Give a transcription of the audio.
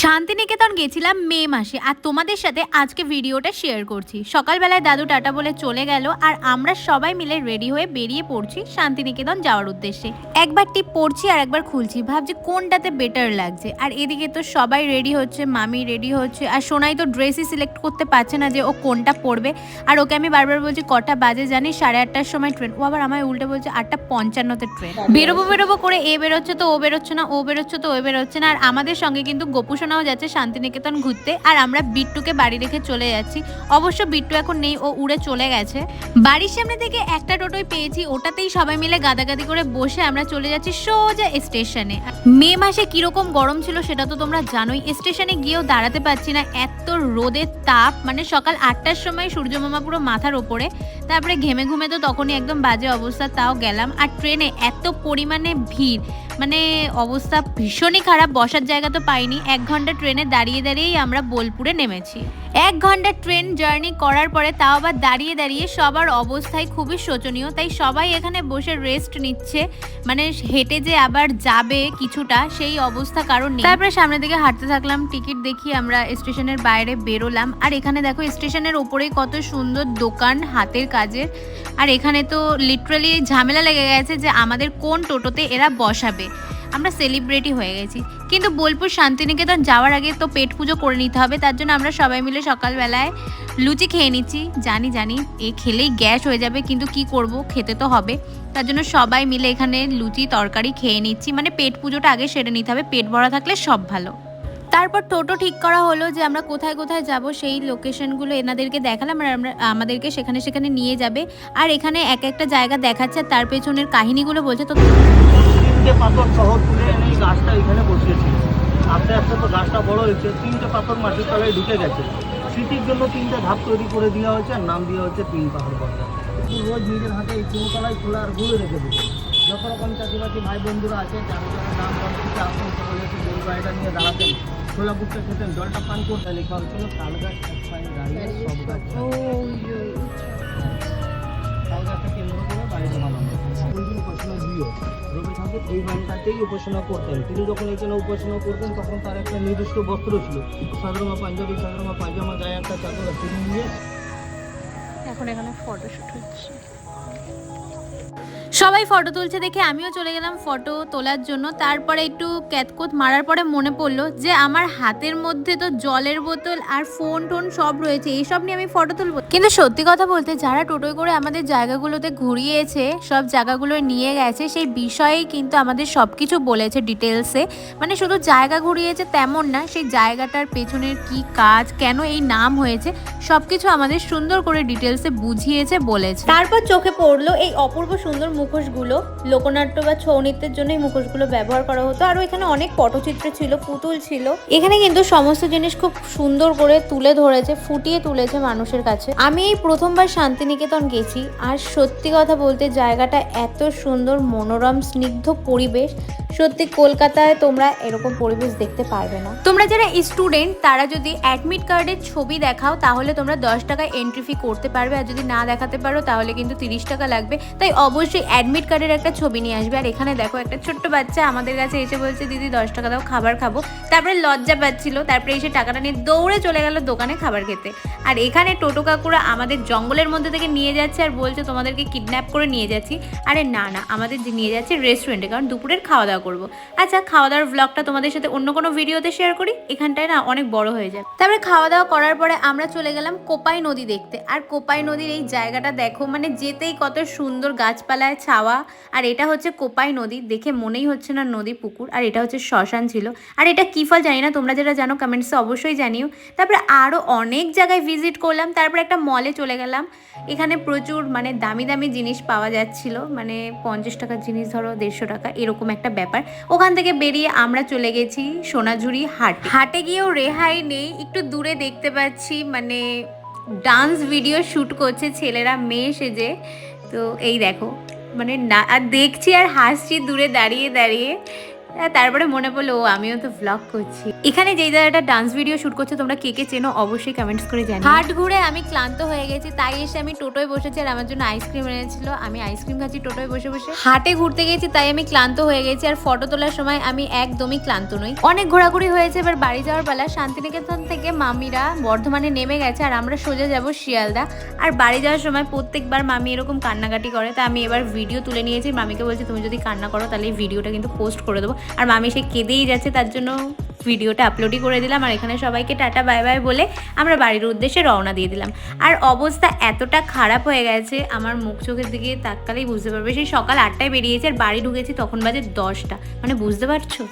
শান্তিনিকেতন গেছিলাম মে মাসে, আর তোমাদের সাথে আজকে ভিডিওটা শেয়ার করছি। সকালবেলায় দাদু টাটা বলে চলে গেল, আর আমরা সবাই মিলে রেডি হয়ে বেরিয়ে পড়ছি শান্তিনিকেতন যাওয়ার উদ্দেশ্যে। একবার টিপ পড়ছি আর একবার খুলছি, ভাবছি কোনটাতে বেটার লাগছে। আর এদিকে তো সবাই রেডি হচ্ছে, মামি রেডি হচ্ছে, আর সোনাই তো ড্রেসই সিলেক্ট করতে পারছে না যে ও কোনটা পরবে। আর ওকে আমি বারবার বলছি, কটা বাজে জানি সাড়ে আটটার সময় ট্রেন ও আবার আমায় উল্টে বলছে, আটটা পঞ্চান্নতে ট্রেন বেরোবো বেরোবো করে এ বেরোচ্ছে তো ও বেরোচ্ছে না, ও বেরোচ্ছে তো ও বেরোচ্ছে না। আর আমাদের সঙ্গে কিন্তু গোপুসোনাও যাচ্ছে শান্তিনিকেতন ঘুরতে। আর আমরা বিট্টুকে বাড়ি রেখে চলে যাচ্ছি। অবশ্য বিট্টু এখন নেই, ও উড়ে চলে গেছে। বাড়ির সামনে থেকে একটা টোটোই পেয়েছি, ওটাতেই সবাই মিলে গাদাগাদি করে বসে আমরা চলে যাচ্ছি সোজা স্টেশনে। মে মাসে কীরকম গরম ছিল সেটা তো তোমরা জানোই। স্টেশনে গিয়েও দাঁড়াতে পারছি না, এত রোদের তাপ। মানে সকাল আটটার সময় সূর্যমামা পুরো মাথার ওপরে। তারপরে ঘেমে ঘুমে তো তখনই একদম বাজে অবস্থা, তাও গেলাম। আর ট্রেনে এত পরিমাণে ভিড় মানে অবস্থা ভীষণই খারাপ, বসার জায়গা তো পাইনি। এক ঘণ্টা ট্রেনে দাঁড়িয়ে দাঁড়িয়েই আমরা বোলপুরে নেমেছি। এক ঘণ্টা ট্রেন জার্নি করার পরে তাও আবার দাঁড়িয়ে দাঁড়িয়ে সবার অবস্থাই খুবই শোচনীয়, তাই সবাই এখানে বসে রেস্ট নিচ্ছে। মানে হেঁটে যে আবার যাবে কিছুটা, সেই অবস্থা কারণ নেই। তারপরে সামনের দিকে হাঁটতে থাকলাম, টিকিট দেখি আমরা স্টেশনের বাইরে বেরোলাম। আর এখানে দেখো, স্টেশনের ওপরেই কত সুন্দর দোকান হাতের কাজের। আর এখানে তো লিটারালি ঝামেলা লেগে গেছে যে আমাদের কোন টোটোতে এরা বসাবে। আমরা সেলিব্রিটি হয়ে গেছি। কিন্তু বোলপুর শান্তিনিকেতন যাওয়ার আগে তো পেট পুজো করে নিতে হবে, তার জন্য আমরা সবাই মিলে সকালবেলায় লুচি খেয়ে নিচ্ছি। জানি জানি, এ খেলেই গ্যাস হয়ে যাবে, কিন্তু কি করব, খেতে তো হবে। তার জন্য সবাই মিলে এখানে লুচি, তরকারি খেয়ে নিচ্ছি। মানে পেট পুজোটা আগে সেরে নিতে হবে, পেট ভরা থাকলে সব ভালো। তারপর টোটো ঠিক করা হলো যে আমরা কোথায় কোথায় যাব, সেই লোকেশনগুলো এনাদেরকে দেখালাম আর আমরা, আমাদেরকে সেখানে সেখানে নিয়ে যাবে। আর এখানে এক একটা জায়গা দেখাচ্ছে তার পেছনের কাহিনীগুলো বলছে তো তিনটে পাথর শহর তুলে গাছটা এখানে বসিয়েছে। আস্তে আস্তে তো গাছটা বড় হয়েছে, তিনটে পাথর মাটির তলায় ঢুকে গেছে। স্মৃতির জন্য তিনটে ধাপ তৈরি করে দেওয়া হয়েছে আর নাম দেওয়া হচ্ছে তিন পাহাড় পর্দা রোজ নিজের হাতে এই তিনতলায় খোলা আর ঘুরে রেখে দিচ্ছে যত রকম চাষিবাসী ভাই বন্ধুরা আছে যারা নাম বন্ধুকে গাড়িটা নিয়ে দাঁড়াতেন ছোলা বুকটা খেতেন জলটা পান করতেন লেখা হচ্ছিল তাল গাছ এক পায়ে দাঁড়িয়ে সব গাছ। তাল গাছটা কেন্দ্র করে বাড়িতে বানানো উপাসনা দিও রবি ঠাকুর এই বাড়িটাতেই উপাসনা করতেন। তিনি যখন এখানে উপাসনা করতেন তখন তার একটা নির্দিষ্ট বস্ত্র ছিল। সাধারণ পাঞ্জাবি সাধারণ পায়জামা গায়ে একটা চাদর তিনি নিয়ে এখন এখানে ফটোশুট হচ্ছে। সবাই ফটো তুলছে দেখে আমিও চলে গেলাম ফটো তোলার জন্য। তারপরে একটু ক্যাতকুত মারার পরে মনে পড়ল যে আমার হাতের মধ্যে তো জলের বোতল আর ফোন টোন সব রয়েছে এইসব নিয়ে আমি ফটো তুলবো। কিন্তু সত্যি কথা বলতে যারা টোটোয় করে আমাদের জায়গাগুলোতে ঘুরিয়েছে, সব জায়গাগুলো নিয়ে গেছে, সেই বিষয়েই কিন্তু আমাদের সব কিছু বলেছে ডিটেলসে মানে শুধু জায়গা ঘুরিয়েছে তেমন না, সেই জায়গাটার পেছনের কি কাজ, কেন এই নাম হয়েছে, সবকিছু আমাদের সুন্দর করে ডিটেলসে বুঝিয়েছে, বলেছে। তারপর চোখে পড়ল এই অপূর্ব সুন্দর মুখোশগুলো লোকনাট্য বা ছৌ নৃত্যের জন্য এই মুখোশগুলো ব্যবহার করা হতো। আরও এখানে অনেক পটচিত্র ছিল, পুতুল ছিল। এখানে কিন্তু সমস্ত জিনিস খুব সুন্দর করে তুলে ধরেছে, ফুটিয়ে তুলেছে মানুষের কাছে। আমি এই প্রথমবার শান্তিনিকেতন গেছি আর সত্যি কথা বলতে জায়গাটা এত সুন্দর, মনোরম, স্নিগ্ধ পরিবেশ। সত্যি কলকাতায় তোমরা এরকম পরিবেশ দেখতে পারবে না। তোমরা যারা স্টুডেন্ট তারা যদি অ্যাডমিট কার্ডের ছবি দেখাও, তাহলে তোমরা দশ টাকায় এন্ট্রি ফি করতে পারবে, আর যদি না দেখাতে পারো, তাহলে কিন্তু তিরিশ টাকা লাগবে। তাই অবশ্যই অ্যাডমিট কার্ডের একটা ছবি নিয়ে আসবে। আর এখানে দেখো, একটা ছোট্ট বাচ্চা আমাদের কাছে এসে বলছে, দিদি, দশ টাকা দাও, খাবার খাব। তারপরে লজ্জা পাচ্ছিল। তারপরে এসে টাকাটা নিয়ে দৌড়ে চলে গেল দোকানে খাবার খেতে। আর এখানে টোটো কাকুরা আমাদের জঙ্গলের মধ্যে থেকে নিয়ে যাচ্ছে আর বলছে, তোমাদেরকে কিডন্যাপ করে নিয়ে যাচ্ছি। আরে না না, আমাদের নিয়ে যাচ্ছে রেস্টুরেন্টে কারণ দুপুরের খাওয়া দাওয়া করব। আচ্ছা খাওয়া দাওয়ার ব্লগটা তোমাদের সাথে অন্য কোনো ভিডিওতে শেয়ার করি? এখানটায় না অনেক বড় হয়ে যায়। তারপরে খাওয়া দাওয়া করার পরে আমরা চলে গেলাম কোপাই নদী দেখতে। আর কোপাই নদীর এই জায়গাটা দেখো মানে যেতেই কত সুন্দর গাছপালায় ছাওয়া। আর এটা হচ্ছে কোপাই নদী, দেখে মনেই হচ্ছে না নদী, পুকুর। আর এটা হচ্ছে শ্মশান ছিল। আর এটা কী ফল জানি না, তোমরা যেটা জানো কমেন্টসে অবশ্যই জানিও। তারপরে আরও অনেক জায়গায় ভিজিট করলাম। তারপরে একটা মলে চলে গেলাম। এখানে প্রচুর মানে দামি দামি জিনিস পাওয়া যাচ্ছিল। মানে পঞ্চাশ টাকার জিনিস ধরো, দেড়শো টাকা, এরকম একটা ব্যাপার। ওখান থেকে বেরিয়ে আমরা চলে গেছি সোনাঝুরি হাট। হাটে গিয়েও রেহাই নেই, একটু দূরে দেখতে পাচ্ছি মানে ডান্স ভিডিও শ্যুট করছে ছেলেরা, মেয়ে সেজে। তো এই দেখো মানে না, আর দেখছি আর হাসছি দূরে দাঁড়িয়ে দাঁড়িয়ে। তারপরে মনে পড়ল, ও, আমিও তো ব্লগ করছি। এখানে যেই জায়গাটা ডান্স ভিডিও শুট করছে, তোমরা কে কে চেনো অবশ্যই কমেন্টস করে জানি হাট ঘুরে আমি ক্লান্ত হয়ে গেছি, তাই এসে আমি টোটোয় বসেছি আর আমার জন্য আইসক্রিম এনেছিল। আমি আইসক্রিম খাচ্ছি টোটোয় বসে বসে। হাটে ঘুরতে গেছি, তাই আমি ক্লান্ত হয়ে গেছি আর ফটো তোলার সময় আমি একদমই ক্লান্ত নই। অনেক ঘোরাঘুরি হয়েছে, এবার বাড়ি যাওয়ার বেলা শান্তিনিকেতন থেকে মামিরা বর্ধমানে নেমে গেছে আর আমরা সোজা যাব শিয়ালদা। আর বাড়ি যাওয়ার সময় প্রত্যেকবার মামি এরকম কান্নাকাটি করে তা আমি এবার ভিডিও তুলে নিয়েছি। মামিকে বলছি, তুমি যদি কান্না করো, তাহলে এই ভিডিওটা কিন্তু পোস্ট করে দেবো। আর মামি সে কেঁদেই যাচ্ছে, তার জন্য ভিডিওটা আপলোডই করে দিলাম। আর এখানে সবাইকে টাটা, বাই বাই বলে আমরা বাড়ির উদ্দেশ্যে রওনা দিয়ে দিলাম। আর অবস্থা এতটা খারাপ হয়ে গেছে, আমার মুখ চোখের দিকে তাকালেই বুঝতে পারবে। সেই সকাল আটটায় বেরিয়েছে আর বাড়ি ঢুকেছি তখন বাজে দশটা। মানে বুঝতে পারছ?